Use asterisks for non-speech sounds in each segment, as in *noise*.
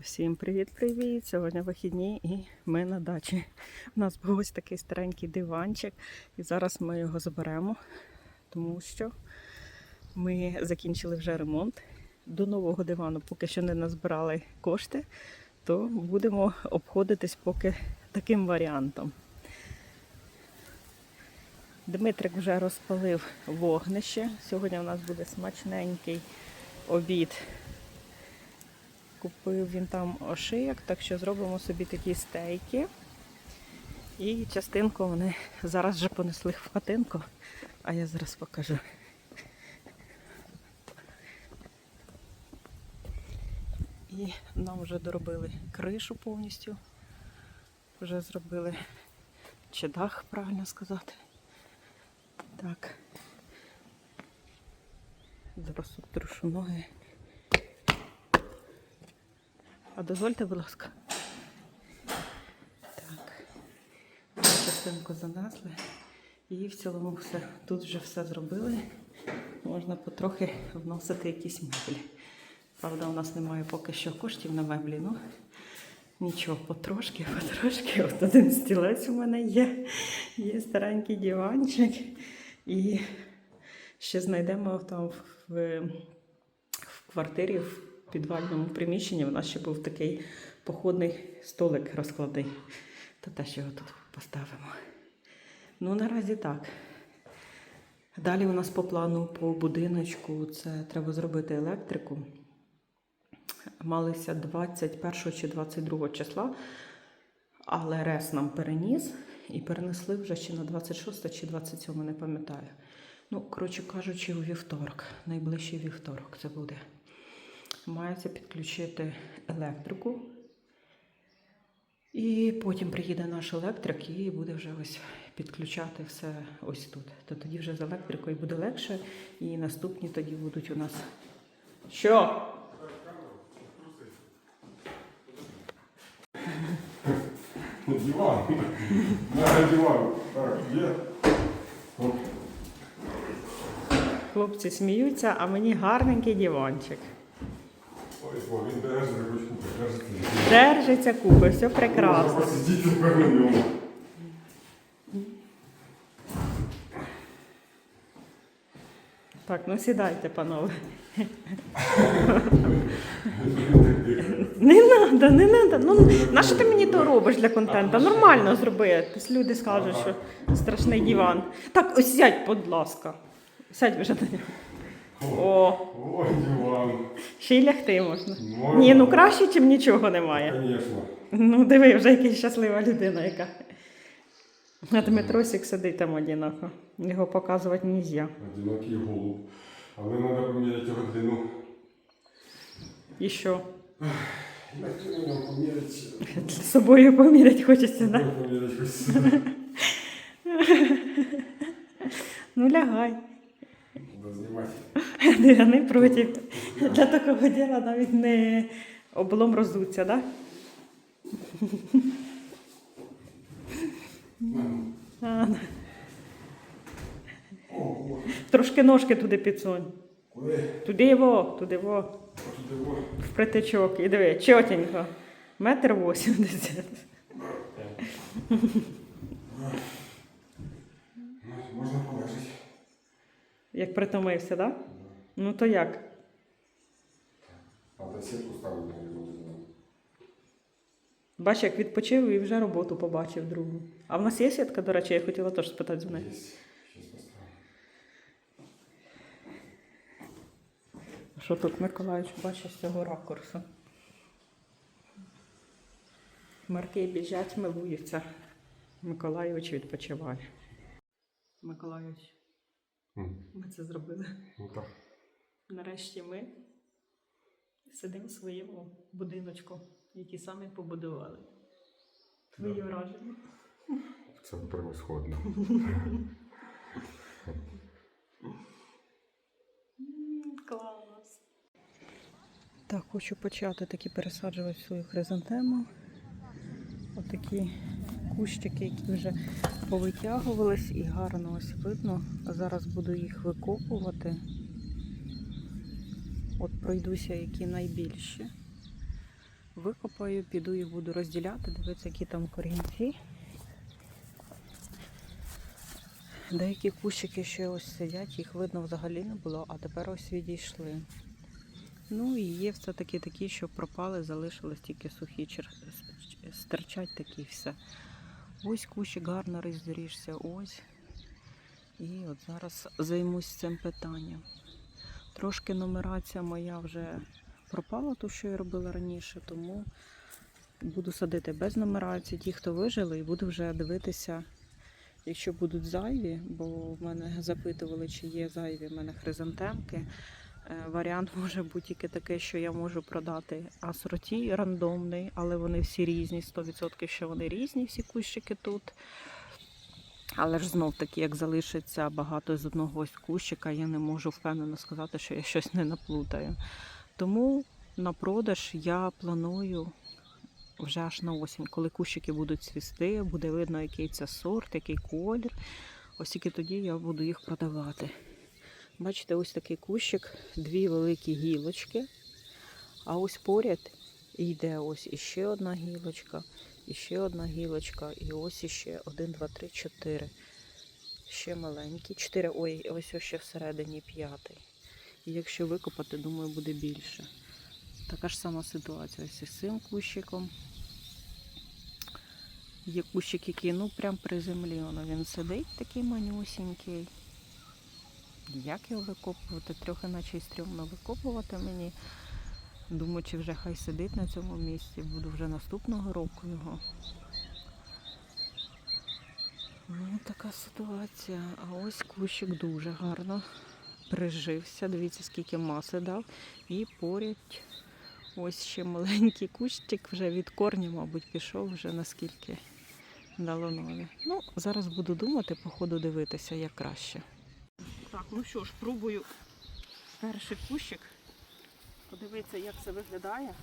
Всім привіт-привіт! Сьогодні вихідні і ми на дачі. У нас був ось такий старенький диванчик, і зараз ми його заберемо, тому що ми закінчили вже ремонт. До нового дивану поки що не назбирали кошти, то будемо обходитись поки таким варіантом. Дмитрик вже розпалив вогнище. Сьогодні у нас буде смачненький обід Купив він там ошийок, так що зробимо собі такі стейки. І частинку вони зараз вже понесли в хатинку, а я зараз покажу. І нам вже доробили кришу повністю. Вже зробили чи дах, правильно сказати. Так. Зараз тут трушу ноги. А дозвольте, будь ласка. Так. Частинку занесли. І в цілому все. Тут вже все зробили. Можна потрохи вносити якісь меблі. Правда, у нас немає поки що коштів на меблі. Ну, нічого, потрошки, потрошки. От один стілець у мене є. Є старенький диванчик. І ще знайдемо там в, в квартирі. в підвальному приміщенні у нас ще був такий походний столик розкладний. То теж його тут поставимо. Ну, наразі так. Далі у нас по плану по будиночку це треба зробити електрику. Малися 21 чи 22 числа, але рес нам переніс і перенесли вже чи на 26 чи 27, не пам'ятаю. Ну, коротше кажучи, у вівторок, найближчий вівторок це буде мається підключити електрику. І потім приїде наш електрик і буде вже ось підключати все ось тут. То тоді вже з електрикою буде легше, і наступні тоді будуть у нас. Що? Диван. Диван. Так, є. Хлопці сміються, а мені гарненький диванчик. О, він держить ручку, держить. Держиться купи, все прекрасно. Посидіти тепер на ньому. Так, ну сідайте, панове. Не треба, не треба. Ну, на що ти мені то робиш для контенту? Нормально зроби. Тобто люди скажуть, що страшний диван. Так, ось сядь, будь ласка. Сядь вже на нього. О, Ой, диван. ще й лягти можна. Можна. Ні, ну краще, чим нічого немає. Конечно. Ну, диви, вже якась щаслива людина яка. А Дмитросик сидить там одиноко. Його показувати не можна. Одинокий голуб. Але треба поміряти годину. І що? З собою поміряти хочеться, так? Да? Ну лягай. Знімати. *laughs* Я не проти. Для такого діла навіть не облом розуться, так? Да? Трошки ножки туди підсунь. Куди? Туди його, туди його, туди во. в притичок. І диви, чотенько. Метр вісімдесят. Як притомився, так? Да? Ну то як? А та сітку ставити на нього. Бач, як відпочив і вже роботу побачив другу. А в нас є сітка, до речі, я хотіла теж спитати з. Щас. Що тут Миколаївич бачить з цього ракурсу? Марки біжать, милуються. Миколаївич відпочиває. Миколаївич, ми це зробили. Ну так. Нарешті ми сидимо в своєму будиночку, який самі побудували. Твої Да. враження? Це превосходно. *laughs* Клас. Так, хочу почати таки пересаджувати свою хризантему. Отакі кущики, які вже повитягувались і гарно ось видно. Зараз буду їх викопувати. От пройдуся, які найбільші. Викопаю, піду їх буду розділяти, дивитися, які там корінці. Деякі кущики ще ось сидять, їх видно взагалі не було, а тепер ось відійшли. Ну і є все-таки такі, що пропали, залишились тільки сухі стирчать такі все. Ось кущик гарно роздоріжся, ось. І от зараз займусь цим питанням. Трошки нумерація моя вже пропала, ту, що я робила раніше, тому буду садити без нумерації. Ті, хто вижили, і буду вже дивитися, якщо будуть зайві, бо в мене запитували, чи є зайві в мене хризантемки. Е, Варіант може бути тільки такий, що я можу продати асорті рандомний, але вони всі різні, 100% що вони різні, всі кущики тут. Але ж знов таки, як залишиться багато з одного ось кущика, я не можу впевнено сказати, що я щось не наплутаю. Тому на продаж я планую вже аж на осінь, коли кущики будуть цвісти, буде видно, який це сорт, який колір. Ось тільки тоді я буду їх продавати. Бачите, ось такий кущик, дві великі гілочки. А ось поряд йде ось іще одна гілочка, іще одна гілочка, і ось іще один, два, три, чотири. Ще маленькі. Чотири. Ой, ось ще всередині п'ятий. І якщо викопати, думаю, буде більше. Така ж сама ситуація ось із цим кущиком. Є кущик, який ну прям при землі. Він сидить такий манюсінький. Як його викопувати? Трохи наче й стрьомно викопувати мені. Думаю, чи вже хай сидить на цьому місці. Буду вже наступного року його. Ну, така ситуація. А ось кущик дуже гарно прижився. Дивіться, скільки маси дав. І поряд ось ще маленький кущик вже від корня, мабуть, пішов вже наскільки дало нові. Ну, зараз буду думати, по ходу дивитися, як краще. Так, ну що ж, пробую перший кущик. Подивитися, як це виглядає.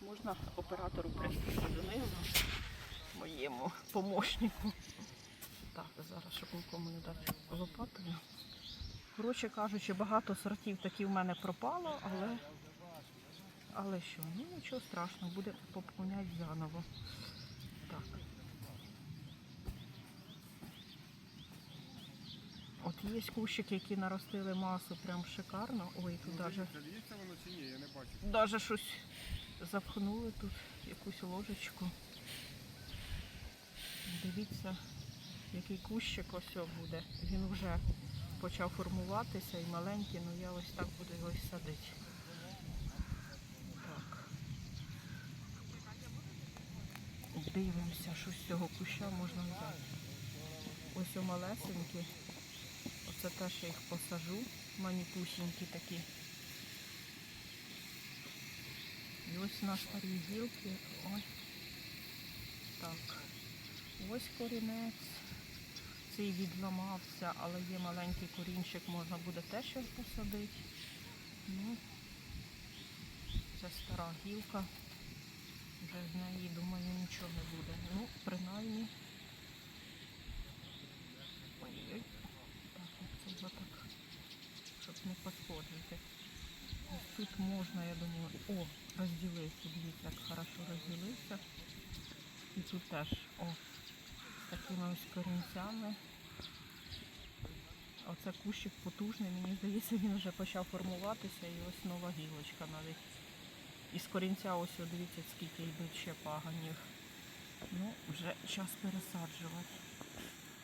Можна оператору прийти до нього, моєму помощнику. Так, зараз, щоб нікому не дати лопатою. Коротше кажучи, багато сортів таки в мене пропало, але, але що, ну нічого страшного, буде поповняти заново. Так. От є кущики, які наростили масу прям шикарно. Ой, тут навіть воно чи ні, я не бачу. Даже щось запхнули тут, якусь ложечку. Дивіться, який кущик ось буде. Він вже почав формуватися і маленький, ну я ось так буду його садити. Так. Дивимося, що з цього куща можна взяти. Ось о Оце теж я їх посажу. Маніпусінькі такі. І ось на старій гілки. Ось так. Ось корінець. Цей відламався, але є маленький корінчик, можна буде теж його посадити. Ну, це стара гілка. Вже з неї, думаю, нічого не буде. Ну, принаймні. Ой-ой. Так, як це вже так, щоб не посходити. Тут можна, я думаю, о, розділився, дивіться, як хорошо розділився. І тут теж, о, такими ось корінцями. Оце кущик потужний, мені здається, він вже почав формуватися і ось нова гілочка навіть. І з корінця ось, о, дивіться, скільки йдуть ще паганів. Ну, вже час пересаджувати.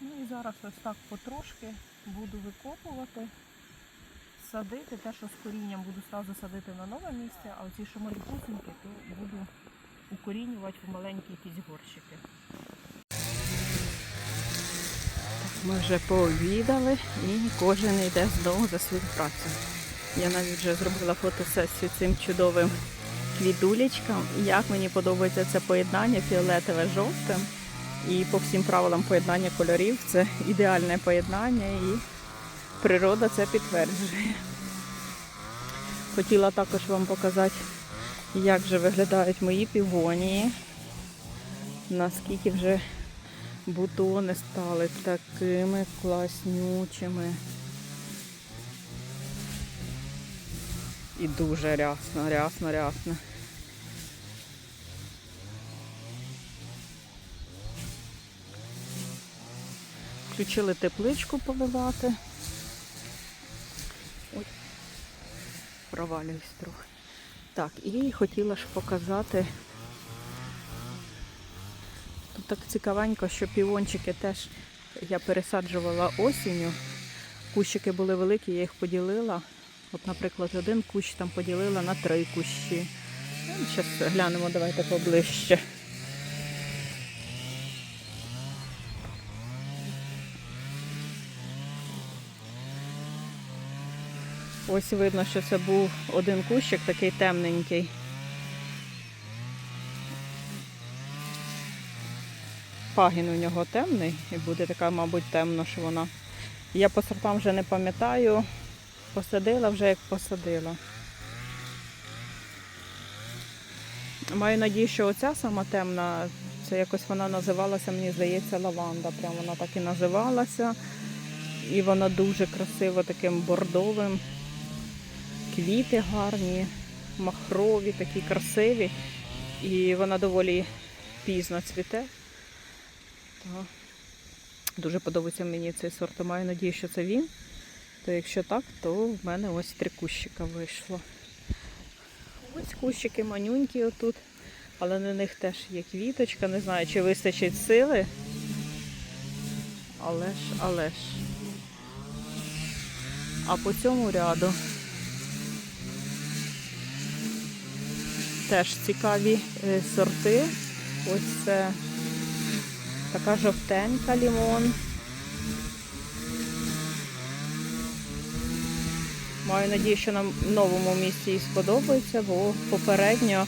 Ну і зараз ось так потрошки буду викопувати садити. Те, що з корінням буду одразу садити на нове місце, а оці, малюсінькі, то буду укорінювати в маленькі якісь горщики. Ми вже пообідали і кожен йде знову за свою працю. Я навіть вже зробила фотосесію цим чудовим квітулечкам. Як мені подобається це поєднання фіолетове жовте. І по всім правилам поєднання кольорів це ідеальне поєднання і Природа це підтверджує. Хотіла також вам показати, як же виглядають мої півонії, наскільки вже бутони стали такими класнючими. І дуже рясно, рясно, рясно. Включили тепличку поливати. Провалююсь трохи. Так, і хотіла ж показати. Тут так цікавенько, що півончики теж я пересаджувала осінню. Кущики були великі, я їх поділила. От, наприклад, один кущ там поділила на три кущі. Зараз глянемо, давайте поближче. Ось видно, що це був один кущик такий темненький. Пагін у нього темний і буде така, мабуть, темно, що вона. Я по сортам вже не пам'ятаю. Посадила вже як посадила. Маю надію, що оця сама темна, це якось вона називалася, мені здається, лаванда. Прямо вона так і називалася. І вона дуже красиво таким бордовим. Квіти гарні, махрові, такі красиві. І вона доволі пізно цвіте. Так. Дуже подобається мені цей сорт. Маю надію, що це він. То якщо так, то в мене ось три кущика вийшло. Ось кущики манюнькі отут, але на них теж є квіточка. Не знаю, чи вистачить сили. Але ж, але ж. А по цьому ряду теж цікаві е, сорти. Ось це така жовтенька лімон. Маю надію, що на новому місці їй сподобається, бо попередньо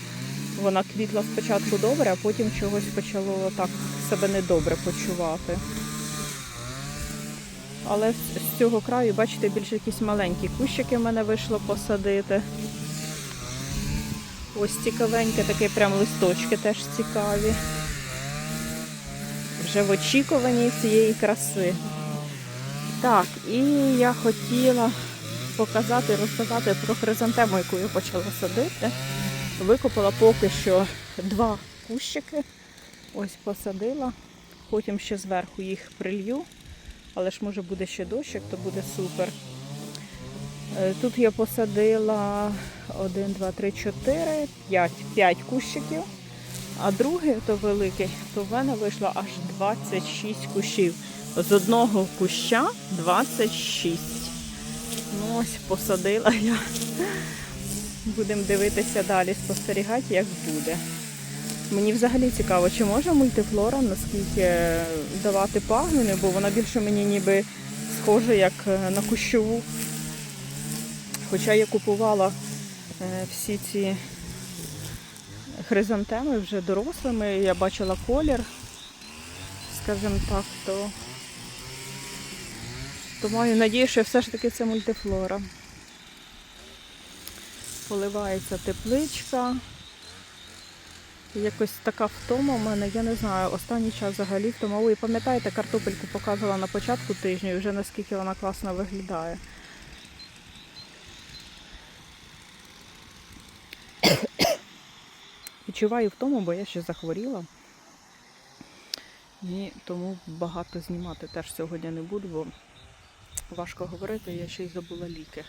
вона квітла спочатку добре, а потім чогось почало так себе недобре почувати. Але з цього краю, бачите, більше якісь маленькі кущики в мене вийшло посадити. Ось цікавеньке, такі прям листочки теж цікаві. Вже в очікуванні цієї краси. Так, і я хотіла показати, розказати про хризантему, яку я почала садити. Викопала поки що два кущики. Ось посадила. Потім ще зверху їх прилью. Але ж може буде ще дощик, то буде супер. Е, Тут я посадила 1, 2, 3, 4, 5, 5 кущиків. А другий, то великий, то в мене вийшло аж 26 кущів. З одного куща 26. Ну ось посадила я. Будемо дивитися далі, спостерігати, як буде. Мені взагалі цікаво, чи може мультифлора наскільки давати пагони, бо вона більше мені ніби схожа як е, на кущову. Хоча я купувала е, всі ці хризантеми вже дорослими, я бачила колір, скажімо так, то, то маю надію, що все ж таки це мультифлора. Поливається тепличка. Якось така втома в мене, я не знаю, останній час взагалі втомовую. Пам'ятаєте, картопельку показувала на початку тижня і вже наскільки вона класно виглядає. Відчуваю тому, бо я ще захворіла. І тому багато знімати теж сьогодні не буду, бо важко говорити, я ще й забула ліки.